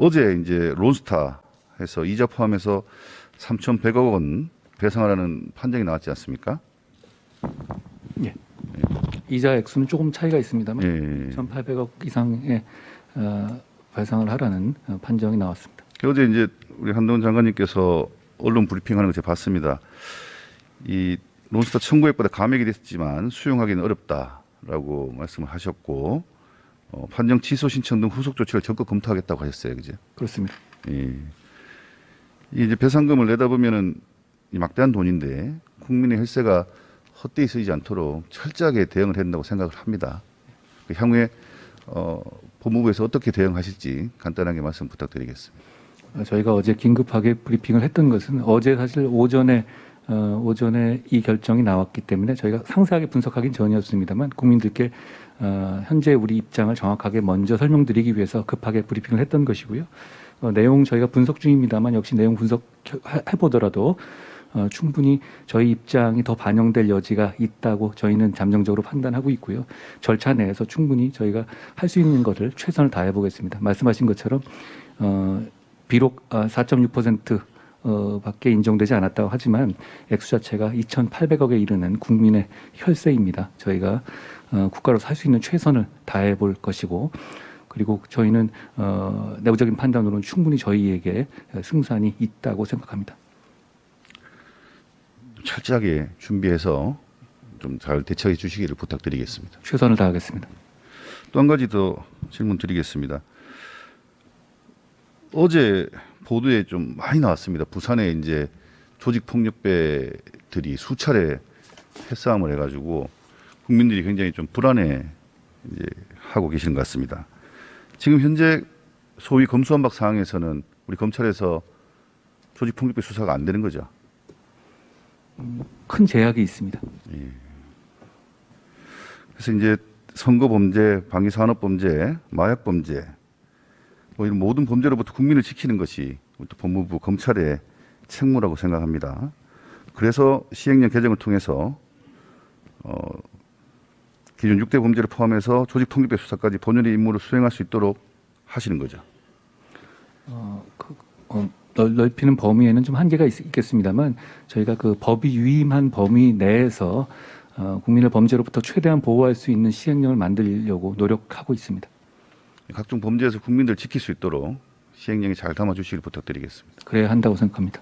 어제 이제 론스타에서 이자 포함해서 3,100억 원 배상하라는 판정이 나왔지 않습니까? 예. 이자 액수는 조금 차이가 있습니다만 예. 1,800억 이상의 어, 배상을 하라는 어, 판정이 나왔습니다. 어제 이제 우리 한동훈 장관님께서 언론 브리핑하는 거 제가 봤습니다. 이 론스타 청구액보다 감액이 됐지만 수용하기는 어렵다라고 말씀을 하셨고 어, 판정 취소 신청 등 후속 조치를 적극 검토하겠다고 하셨어요, 그죠? 그렇습니다. 예. 이 이제 배상금을 내다 보면은 이 막대한 돈인데 국민의 혈세가 헛되이 쓰이지 않도록 철저하게 대응을 된다고 생각을 합니다. 그 향후에 어, 법무부에서 어떻게 대응하실지 간단하게 말씀 부탁드리겠습니다. 어, 저희가 어제 긴급하게 브리핑을 했던 것은 어제 사실 오전에 어, 오전에 이 결정이 나왔기 때문에 저희가 상세하게 분석하긴 전이었습니다만 국민들께 어, 현재 우리 입장을 정확하게 먼저 설명드리기 위해서 급하게 브리핑을 했던 것이고요. 어, 내용 저희가 분석 중입니다만 역시 내용 분석 해 보더라도 어, 충분히 저희 입장이 더 반영될 여지가 있다고 저희는 잠정적으로 판단하고 있고요. 절차 내에서 충분히 저희가 할 수 있는 것을 최선을 다해 보겠습니다. 말씀하신 것처럼 어, 비록 아, 4.6% 어, 밖에 인정되지 않았다고 하지만 액수 자체가 2,800억에 이르는 국민의 혈세입니다. 저희가 어, 국가로서 할 수 있는 최선을 다해 볼 것이고 그리고 저희는 어, 내부적인 판단으로는 충분히 저희에게 승산이 있다고 생각합니다. 철저하게 준비해서 좀 잘 대처해 주시기를 부탁드리겠습니다. 최선을 다하겠습니다. 또 한 가지 더 질문 드리겠습니다. 어제 보도에 좀 많이 나왔습니다. 부산에 이제 조직 폭력배들이 수차례 패싸움을 해가지고 국민들이 굉장히 좀 불안해 이제 하고 계시는 것 같습니다. 지금 현재 소위 검수완박 상황에서는 우리 검찰에서 조직 폭력배 수사가 안 되는 거죠. 큰 제약이 있습니다. 그래서 이제 선거 범죄, 방위 산업 범죄, 마약 범죄 뭐 이런 모든 범죄로부터 국민을 지키는 것이 또 법무부 검찰의 책무라고 생각합니다. 그래서 시행령 개정을 통해서 어, 기존 6대 범죄를 포함해서 조직 폭력배 수사까지 본연의 임무를 수행할 수 있도록 하시는 거죠. 어, 그, 어, 넓- 넓히는 범위에는 좀 한계가 있, 겠습니다만 저희가 그 법이 유임한 범위 내에서 어, 국민을 범죄로부터 최대한 보호할 수 있는 시행령을 만들려고 노력하고 있습니다. 각종 범죄에서 국민들 지킬 수 있도록 시행령에 잘 담아 주시길 부탁드리겠습니다. 그래야 한다고 생각합니다.